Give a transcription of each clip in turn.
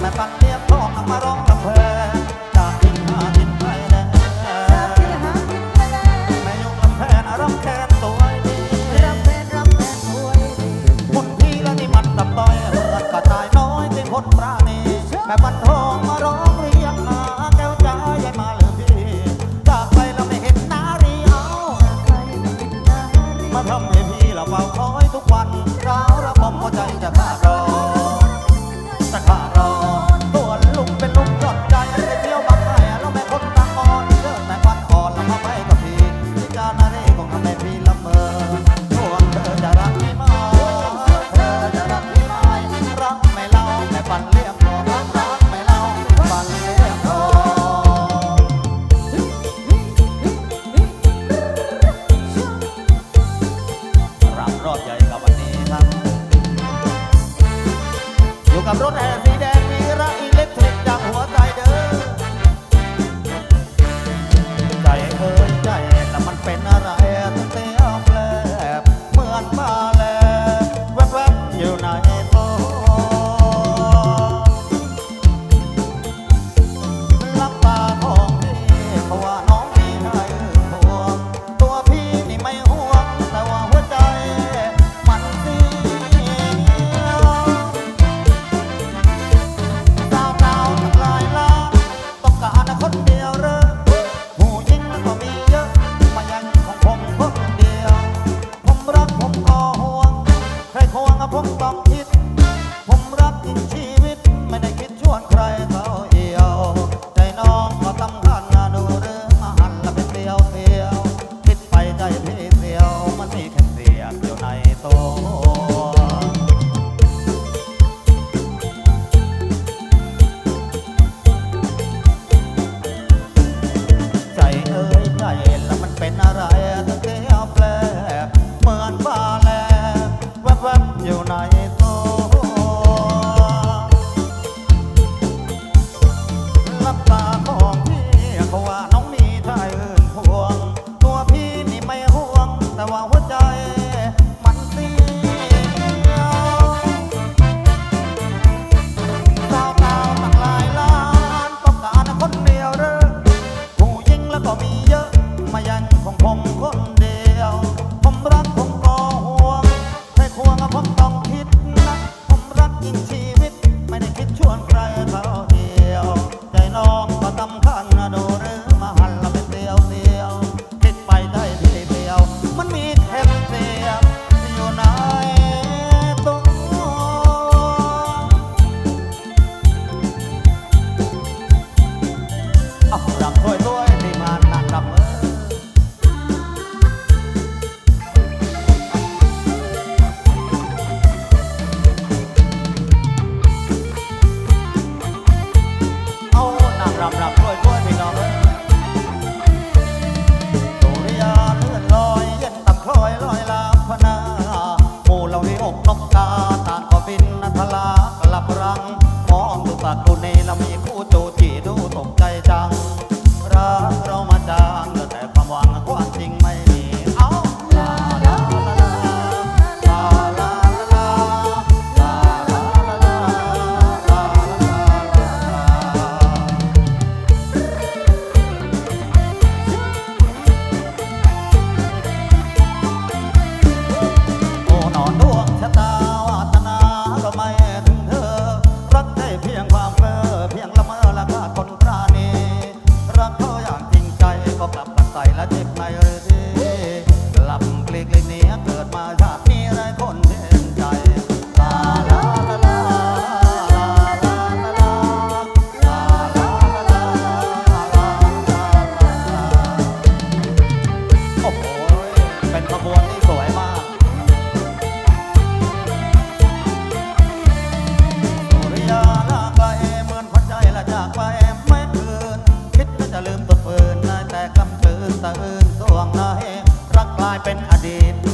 แม่ปักเตี้ยทองนำมาร้องลำเพลินากทิ้งหาทิ้ไปแล้แม่ยงลำเพลิอารมณ์แค้นตัวดีหุ่พี่แล้นี่มันดัต้อยเลือดก็ตายน้อยเป็นนปราณีแม่วัน กับรถแห่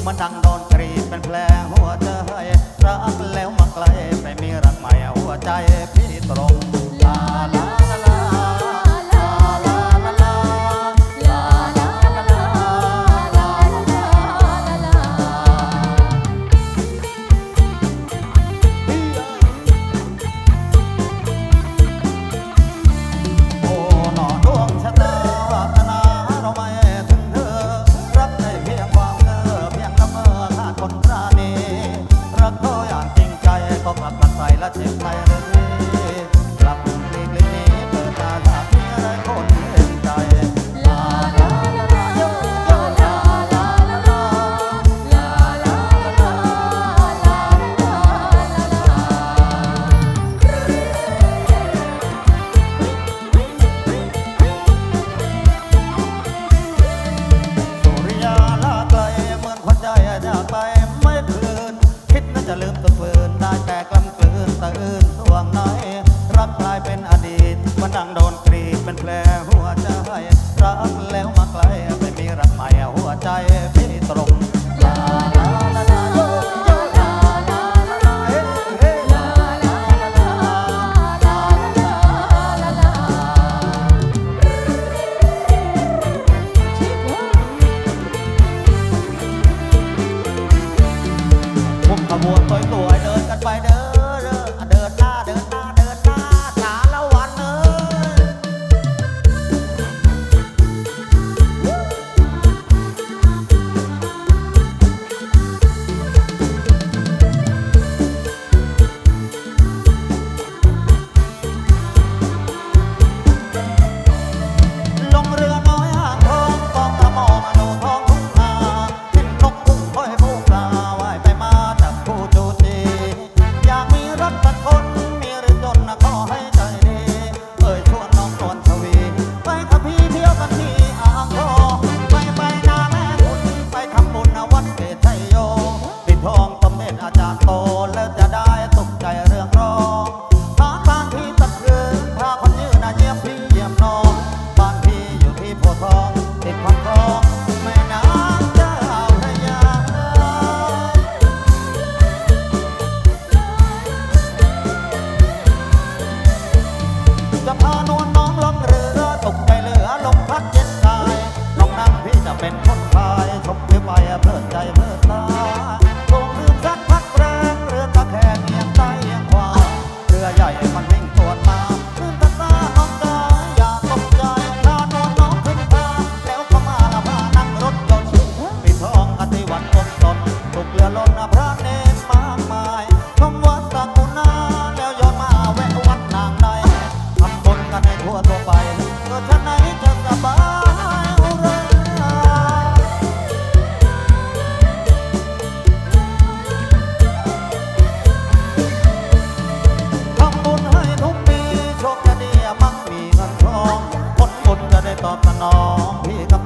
มานั่ง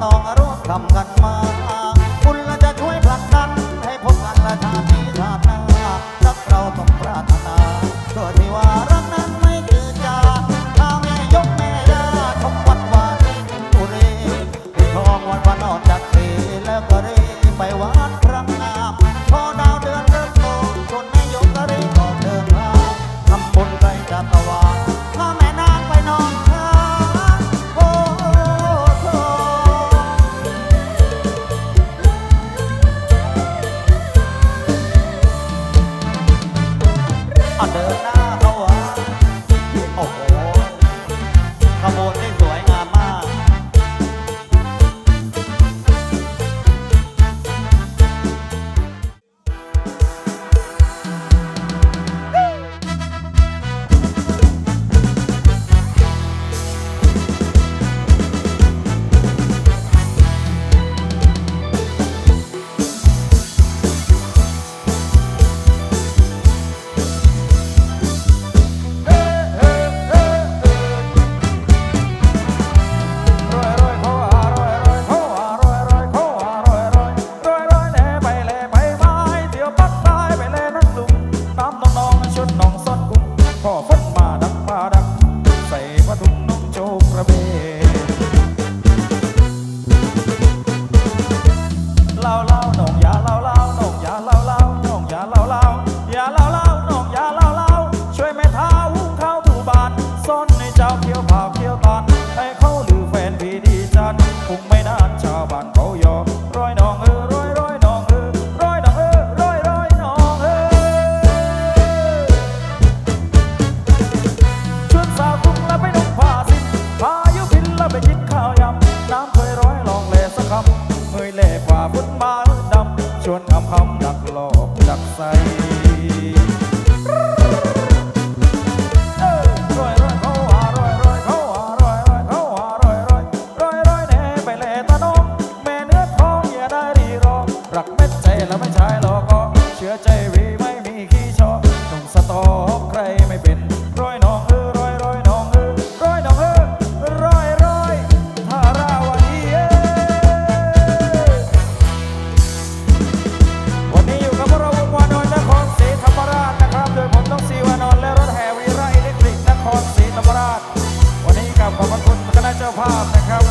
น้ออารมณ์ทำกัน เขาดักหลอกดักใส่ vá pegar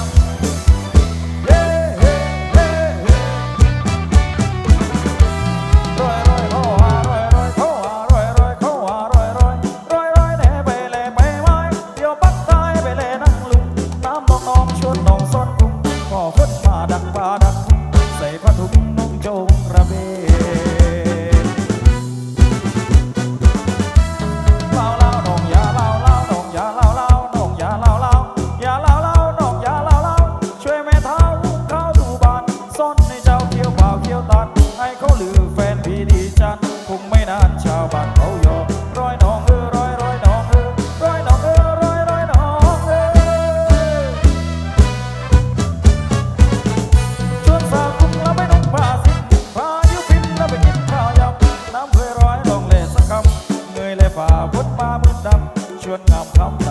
วนงามคำ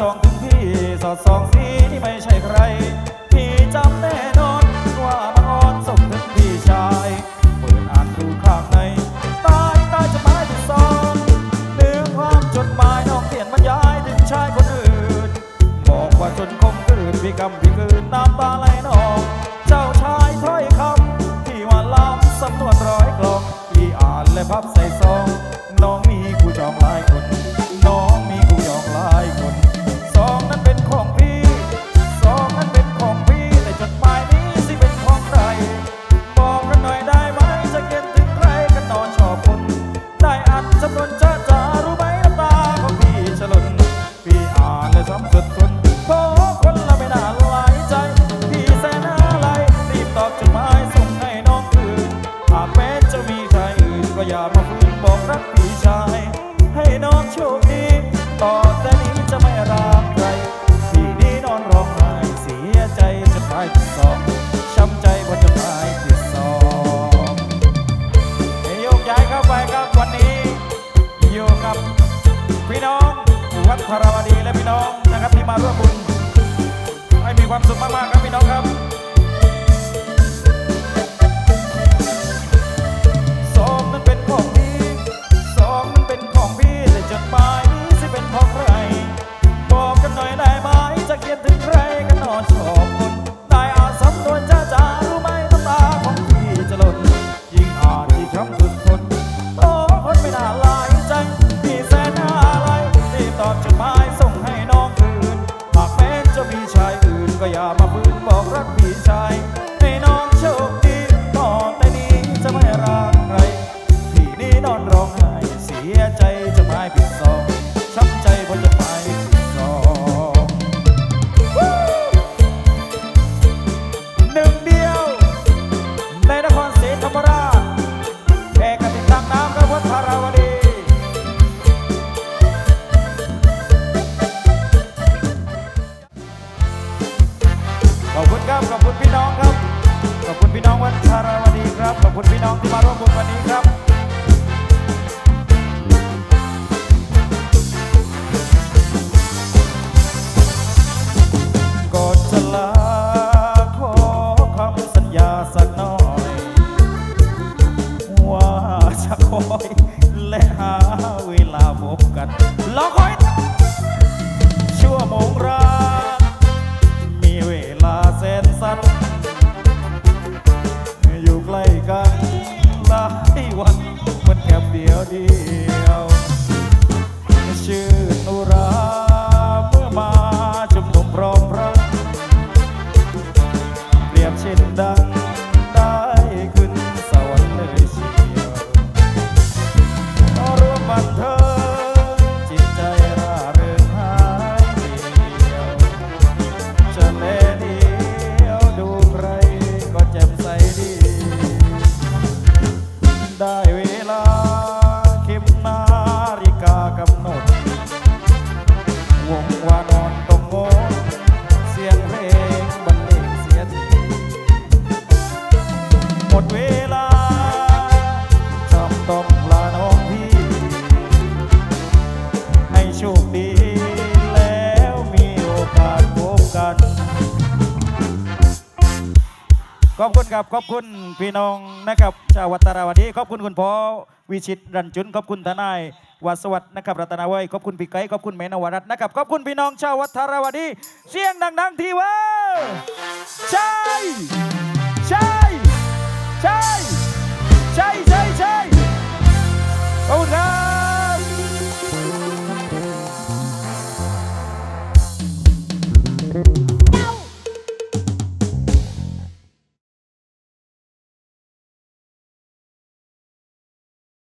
สองถึงพี่สอดสอง และหาเวลาพบกัน ขอบคุณครับขอบคุณพี่น้องนะครับชาววัตราวดีขอบคุณคุณพ่อวิชิตรันจุนขอบคุณทนายวาสวัสดนะครับรัตนาวัยขอบคุณพี่ไก่ขอบคุณแม่นวรัตน์นะครับขอบคุณพี่น้องชาววัตราวดีเสียงดังๆทีว่าใช่ใช่ใช่ใช่ใช่ใช่ขอบคุณครับうん。